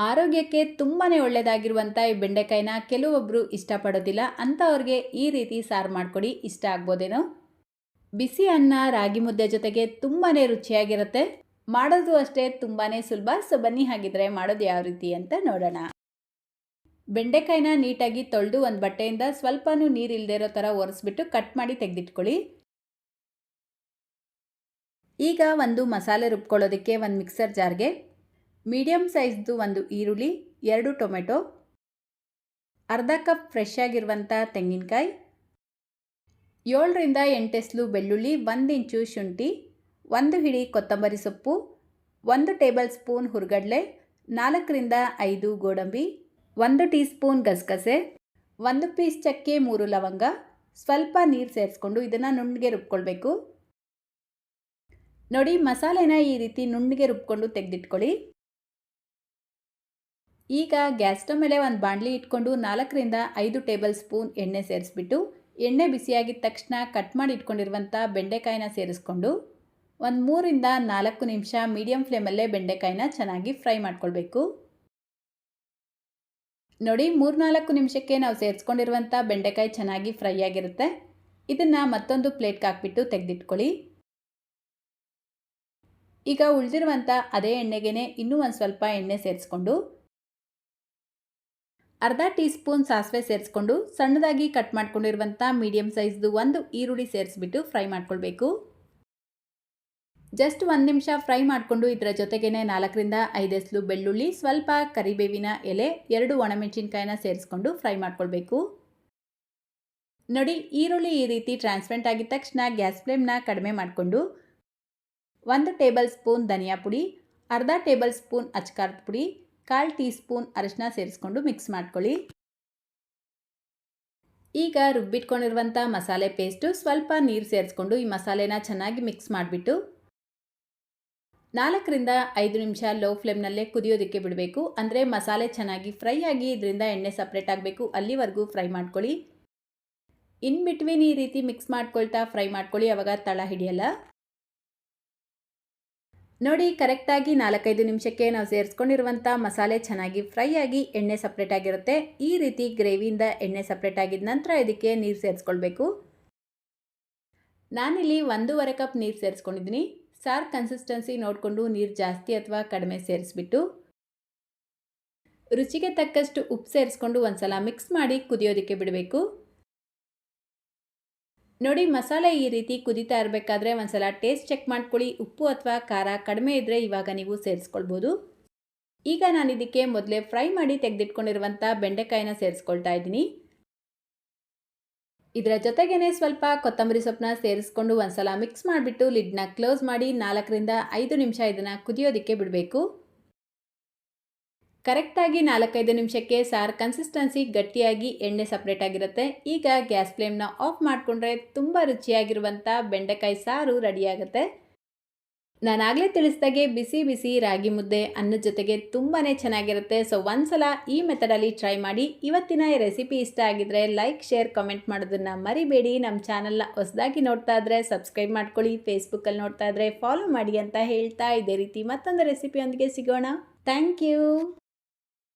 ಆರೋಗ್ಯಕ್ಕೆ ತುಂಬಾ ಒಳ್ಳೆಯದಾಗಿರುವಂಥ ಈ ಬೆಂಡೆಕಾಯಿನ ಕೆಲವೊಬ್ಬರು ಇಷ್ಟಪಡೋದಿಲ್ಲ. ಅಂಥವ್ರಿಗೆ ಈ ರೀತಿ ಸಾರು ಮಾಡಿಕೊಡಿ, ಇಷ್ಟ ಆಗ್ಬೋದೇನೋ? ಬಿಸಿ ಅನ್ನ, ರಾಗಿ ಮುದ್ದೆ ಜೊತೆಗೆ ತುಂಬಾ ರುಚಿಯಾಗಿರುತ್ತೆ. ಮಾಡೋದು ಅಷ್ಟೇ ತುಂಬಾ ಸುಲಭ. ಸೊ, ಬನ್ನಿ ಹಾಗಿದ್ರೆ ಮಾಡೋದು ಯಾವ ರೀತಿ ಅಂತ ನೋಡೋಣ. ಬೆಂಡೆಕಾಯಿನ ನೀಟಾಗಿ ತೊಳೆದು ಒಂದು ಬಟ್ಟೆಯಿಂದ ಸ್ವಲ್ಪನೂ ನೀರು ಇಲ್ಲದೆ ಇರೋ ಥರ ಒರೆಸ್ಬಿಟ್ಟು ಕಟ್ ಮಾಡಿ ತೆಗೆದಿಟ್ಕೊಳ್ಳಿ. ಈಗ ಒಂದು ಮಸಾಲೆ ರುಬ್ಕೊಳ್ಳೋದಕ್ಕೆ ಒಂದು ಮಿಕ್ಸರ್ ಜಾರ್ಗೆ ಮೀಡಿಯಮ್ ಸೈಜ್ದು ಒಂದು ಈರುಳ್ಳಿ, ಎರಡು ಟೊಮೆಟೊ, ಅರ್ಧ ಕಪ್ ಫ್ರೆಶ್ ಆಗಿರುವಂಥ ತೆಂಗಿನಕಾಯಿ, ಏಳರಿಂದ ಎಂಟೆಸ್ಲು ಬೆಳ್ಳುಳ್ಳಿ, ಒಂದು ಇಂಚು ಶುಂಠಿ, ಒಂದು ಹಿಡಿ ಕೊತ್ತಂಬರಿ ಸೊಪ್ಪು, ಒಂದು ಟೇಬಲ್ ಸ್ಪೂನ್ ಹುರ್ಗಡ್ಲೆ, ನಾಲ್ಕರಿಂದ ಐದು ಗೋಡಂಬಿ, ಒಂದು ಟೀ ಸ್ಪೂನ್ ಗಸಗಸೆ, ಒಂದು ಪೀಸ್ ಚಕ್ಕೆ ಮೂರು ಲವಂಗ, ಸ್ವಲ್ಪ ನೀರು ಸೇರಿಸ್ಕೊಂಡು ಇದನ್ನು ನುಣ್ಣಗೆ ರುಬ್ಕೊಳ್ಬೇಕು. ನೋಡಿ ಮಸಾಲೆನ ಈ ರೀತಿ ನುಣ್ಣಗೆ ರುಬ್ಕೊಂಡು ತೆಗೆದಿಟ್ಕೊಳ್ಳಿ. ಈಗ ಗ್ಯಾಸ್ ಸ್ಟವ್ ಮೇಲೆ ಒಂದು ಬಾಣಲಿ ಇಟ್ಕೊಂಡು ನಾಲ್ಕರಿಂದ ಐದು ಟೇಬಲ್ ಸ್ಪೂನ್ ಎಣ್ಣೆ ಸೇರಿಸ್ಬಿಟ್ಟು, ಎಣ್ಣೆ ಬಿಸಿಯಾಗಿದ್ದ ತಕ್ಷಣ ಕಟ್ ಮಾಡಿ ಇಟ್ಕೊಂಡಿರುವಂಥ ಬೆಂಡೆಕಾಯಿನ ಸೇರಿಸ್ಕೊಂಡು, ಒಂದು ಮೂರಿಂದ ನಾಲ್ಕು ನಿಮಿಷ ಮೀಡಿಯಮ್ ಫ್ಲೇಮಲ್ಲೇ ಬೆಂಡೆಕಾಯಿನ ಚೆನ್ನಾಗಿ ಫ್ರೈ ಮಾಡ್ಕೊಳ್ಬೇಕು. ನೋಡಿ, ಮೂರ್ನಾಲ್ಕು ನಿಮಿಷಕ್ಕೆ ನಾವು ಸೇರಿಸ್ಕೊಂಡಿರುವಂಥ ಬೆಂಡೆಕಾಯಿ ಚೆನ್ನಾಗಿ ಫ್ರೈ ಆಗಿರುತ್ತೆ. ಇದನ್ನು ಮತ್ತೊಂದು ಪ್ಲೇಟ್ಗೆ ಹಾಕ್ಬಿಟ್ಟು ತೆಗೆದಿಟ್ಕೊಳ್ಳಿ. ಈಗ ಉಳಿದಿರುವಂಥ ಅದೇ ಎಣ್ಣೆಗೆ ಇನ್ನೂ ಒಂದು ಸ್ವಲ್ಪ ಎಣ್ಣೆ ಸೇರಿಸ್ಕೊಂಡು ಅರ್ಧ ಟೀ ಸ್ಪೂನ್ ಸಾಸಿವೆ ಸೇರಿಸ್ಕೊಂಡು ಸಣ್ಣದಾಗಿ ಕಟ್ ಮಾಡ್ಕೊಂಡಿರುವಂಥ ಮೀಡಿಯಮ್ ಸೈಜ್ದು ಒಂದು ಈರುಳ್ಳಿ ಸೇರಿಸ್ಬಿಟ್ಟು ಫ್ರೈ ಮಾಡ್ಕೊಳ್ಬೇಕು. ಜಸ್ಟ್ ಒಂದು ನಿಮಿಷ ಫ್ರೈ ಮಾಡಿಕೊಂಡು ಇದರ ಜೊತೆಗೇನೆ ನಾಲ್ಕರಿಂದ ಐದೆಸ್ಲು ಬೆಳ್ಳುಳ್ಳಿ, ಸ್ವಲ್ಪ ಕರಿಬೇವಿನ ಎಲೆ, ಎರಡು ಒಣಮೆಣಸಿನ್ಕಾಯಿನ ಸೇರಿಸ್ಕೊಂಡು ಫ್ರೈ ಮಾಡ್ಕೊಳ್ಬೇಕು. ನೋಡಿ, ಈರುಳ್ಳಿ ಈ ರೀತಿ ಟ್ರಾನ್ಸ್ಪರೆಂಟ್ ಆಗಿದ ತಕ್ಷಣ ಗ್ಯಾಸ್ ಫ್ಲೇಮ್ನ ಕಡಿಮೆ ಮಾಡಿಕೊಂಡು ಒಂದು ಟೇಬಲ್ ಸ್ಪೂನ್ ಧನಿಯಾ ಪುಡಿ, ಅರ್ಧ ಟೇಬಲ್ ಸ್ಪೂನ್ ಅಚ್ಕಾರದ ಪುಡಿ ಕಾಲು ಟೀ ಸ್ಪೂನ್ ಅರಿಶಿನ ಸೇರಿಸ್ಕೊಂಡು ಮಿಕ್ಸ್ ಮಾಡ್ಕೊಳ್ಳಿ. ಈಗ ರುಬ್ಬಿಟ್ಕೊಂಡಿರುವಂಥ ಮಸಾಲೆ ಪೇಸ್ಟು ಸ್ವಲ್ಪ ನೀರು ಸೇರಿಸ್ಕೊಂಡು ಈ ಮಸಾಲೆನ ಚೆನ್ನಾಗಿ ಮಿಕ್ಸ್ ಮಾಡಿಬಿಟ್ಟು ನಾಲ್ಕರಿಂದ ಐದು ನಿಮಿಷ ಲೋ ಫ್ಲೇಮ್ನಲ್ಲೇ ಕುದಿಯೋದಕ್ಕೆ ಬಿಡಬೇಕು. ಅಂದರೆ ಮಸಾಲೆ ಚೆನ್ನಾಗಿ ಫ್ರೈ ಆಗಿ ಇದರಿಂದ ಎಣ್ಣೆ ಸಪ್ರೇಟ್ ಆಗಬೇಕು. ಅಲ್ಲಿವರೆಗೂ ಫ್ರೈ ಮಾಡ್ಕೊಳ್ಳಿ. ಇನ್ ಬಿಟ್ವೀನ್ ಈ ರೀತಿ ಮಿಕ್ಸ್ ಮಾಡ್ಕೊಳ್ತಾ ಫ್ರೈ ಮಾಡ್ಕೊಳ್ಳಿ. ಅವಾಗ ತಳ ಹಿಡಿಯಲ್ಲ. ನೋಡಿ, ಕರೆಕ್ಟಾಗಿ ನಾಲ್ಕೈದು ನಿಮಿಷಕ್ಕೆ ನಾವು ಸೇರಿಸ್ಕೊಂಡಿರುವಂಥ ಮಸಾಲೆ ಚೆನ್ನಾಗಿ ಫ್ರೈ ಆಗಿ ಎಣ್ಣೆ ಸಪ್ರೇಟ್ ಆಗಿರುತ್ತೆ. ಈ ರೀತಿ ಗ್ರೇವಿಯಿಂದ ಎಣ್ಣೆ ಸಪ್ರೇಟ್ ಆಗಿದ ನಂತರ ಇದಕ್ಕೆ ನೀರು ಸೇರಿಸ್ಕೊಳ್ಬೇಕು. ನಾನಿಲ್ಲಿ ಒಂದೂವರೆ ಕಪ್ ನೀರು ಸೇರಿಸ್ಕೊಂಡಿದ್ದೀನಿ. ಸಾರ್ ಕನ್ಸಿಸ್ಟೆನ್ಸಿ ನೋಡಿಕೊಂಡು ನೀರು ಜಾಸ್ತಿ ಅಥವಾ ಕಡಿಮೆ ಸೇರಿಸ್ಬಿಟ್ಟು ರುಚಿಗೆ ತಕ್ಕಷ್ಟು ಉಪ್ಪು ಸೇರಿಸ್ಕೊಂಡು ಒಂದು ಸಲ ಮಿಕ್ಸ್ ಮಾಡಿ ಕುದಿಯೋದಕ್ಕೆ ಬಿಡಬೇಕು. ನೋಡಿ, ಮಸಾಲೆ ಈ ರೀತಿ ಕುದೀತಾ ಇರಬೇಕಾದ್ರೆ ಒಂದ್ಸಲ ಟೇಸ್ಟ್ ಚೆಕ್ ಮಾಡ್ಕೊಳ್ಳಿ. ಉಪ್ಪು ಅಥವಾ ಖಾರ ಕಡಿಮೆ ಇದ್ದರೆ ಇವಾಗ ನೀವು ಸೇರಿಸ್ಕೊಳ್ಬೋದು. ಈಗ ನಾನು ಇದಕ್ಕೆ ಮೊದಲೇ ಫ್ರೈ ಮಾಡಿ ತೆಗೆದಿಟ್ಕೊಂಡಿರುವಂಥ ಬೆಂಡೆಕಾಯಿನ ಸೇರಿಸ್ಕೊಳ್ತಾ ಇದ್ದೀನಿ. ಇದರ ಜೊತೆಗೇನೆ ಸ್ವಲ್ಪ ಕೊತ್ತಂಬರಿ ಸೊಪ್ಪನ್ನ ಸೇರಿಸ್ಕೊಂಡು ಒಂದ್ಸಲ ಮಿಕ್ಸ್ ಮಾಡಿಬಿಟ್ಟು ಲಿಡ್ನ ಕ್ಲೋಸ್ ಮಾಡಿ ನಾಲ್ಕರಿಂದ ಐದು ನಿಮಿಷ ಇದನ್ನು ಕುದಿಯೋದಕ್ಕೆ ಬಿಡಬೇಕು. ಕರೆಕ್ಟಾಗಿ ನಾಲ್ಕೈದು ನಿಮಿಷಕ್ಕೆ ಸಾರು ಕನ್ಸಿಸ್ಟೆನ್ಸಿ ಗಟ್ಟಿಯಾಗಿ ಎಣ್ಣೆ ಸಪ್ರೇಟ್ ಆಗಿರುತ್ತೆ. ಈಗ ಗ್ಯಾಸ್ ಫ್ಲೇಮ್ನ ಆಫ್ ಮಾಡಿಕೊಂಡ್ರೆ ತುಂಬ ರುಚಿಯಾಗಿರುವಂಥ ಬೆಂಡೆಕಾಯಿ ಸಾರು ರೆಡಿಯಾಗುತ್ತೆ ನಾನಾಗಲೇ ತಿಳಿಸ್ದಾಗೆ ಬಿಸಿ ಬಿಸಿ ರಾಗಿ ಮುದ್ದೆ ಅನ್ನದ ಜೊತೆಗೆ ತುಂಬಾ ಚೆನ್ನಾಗಿರುತ್ತೆ. ಸೊ ಒಂದ್ಸಲ ಈ ಮೆಥಡಲ್ಲಿ ಟ್ರೈ ಮಾಡಿ ಇವತ್ತಿನ ರೆಸಿಪಿ ಇಷ್ಟ ಆಗಿದ್ರೆ ಲೈಕ್ ಶೇರ್ ಕಮೆಂಟ್ ಮಾಡೋದನ್ನು ಮರಿಬೇಡಿ. ನಮ್ಮ ಚಾನಲ್ನ ಹೊಸದಾಗಿ ನೋಡ್ತಾ ಇದ್ರೆ ಸಬ್ಸ್ಕ್ರೈಬ್ ಮಾಡ್ಕೊಳ್ಳಿ. ಫೇಸ್ಬುಕ್ಕಲ್ಲಿ ನೋಡ್ತಾ ಇದ್ರೆ ಫಾಲೋ ಮಾಡಿ ಅಂತ ಹೇಳ್ತಾ ಇದೇ ರೀತಿ ಮತ್ತೊಂದು ರೆಸಿಪಿಯೊಂದಿಗೆ ಸಿಗೋಣ. Thank you